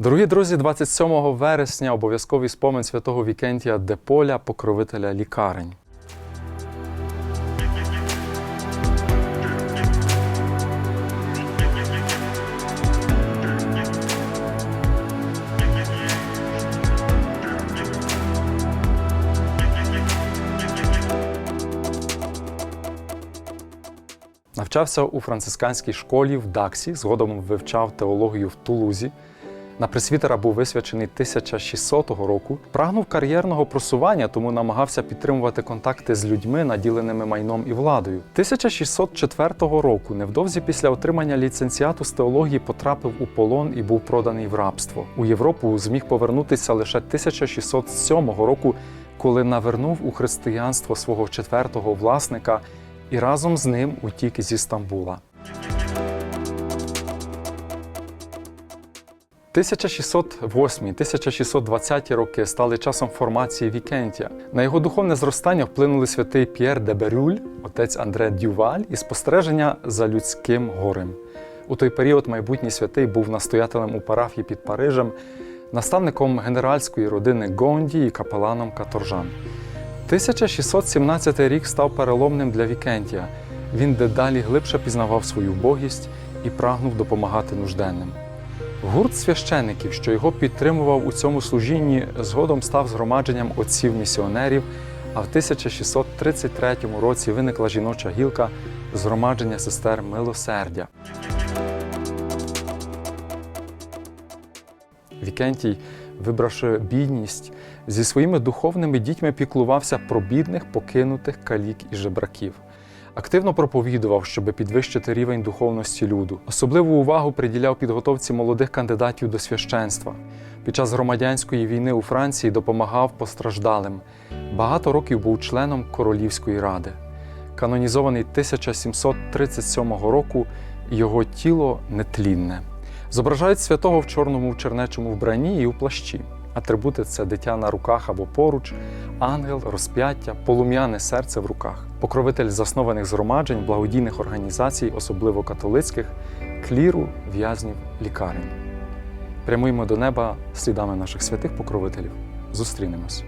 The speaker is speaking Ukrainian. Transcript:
Дорогі друзі, 27 вересня обов'язковий спомин святого Вікентія Деполя, покровителя лікарень. Навчався у францисканській школі в Даксі, згодом вивчав теологію в Тулузі. На пресвітера був висвячений 1600 року. Прагнув кар'єрного просування, тому намагався підтримувати контакти з людьми, наділеними майном і владою. 1604 року, невдовзі після отримання ліцензіату з теології, потрапив у полон і був проданий в рабство. У Європу зміг повернутися лише 1607 року, коли навернув у християнство свого четвертого власника і разом з ним утік зі Стамбула. 1608-1620 роки стали часом формації Вікентія. На його духовне зростання вплинули святий П'єр де Берюль, отець Андре Дюваль і спостереження за людським горем. У той період майбутній святий був настоятелем у парафії під Парижем, наставником генеральської родини Гонді і капеланом Каторжан. 1617 рік став переломним для Вікентія. Він дедалі глибше пізнавав свою богість і прагнув допомагати нужденним. Гурт священиків, що його підтримував у цьому служінні, згодом став згромадженням отців місіонерів, а в 1633 році виникла жіноча гілка згромадження сестер милосердя. Вікентій, вибравши бідність, зі своїми духовними дітьми піклувався про бідних, покинутих калік і жебраків. Активно проповідував, щоб підвищити рівень духовності люду. Особливу увагу приділяв підготовці молодих кандидатів до священства. Під час громадянської війни у Франції допомагав постраждалим. Багато років був членом Королівської ради. Канонізований 1737 року, його тіло нетлінне. Зображають святого в чорному в чернечому вбранні і у плащі. Атрибути це дитя на руках або поруч, ангел, розп'яття, полум'яне серце в руках, покровитель заснованих згромаджень, благодійних організацій, особливо католицьких, кліру, в'язнів, лікарень. Прямуємо до неба слідами наших святих покровителів. Зустрінемось.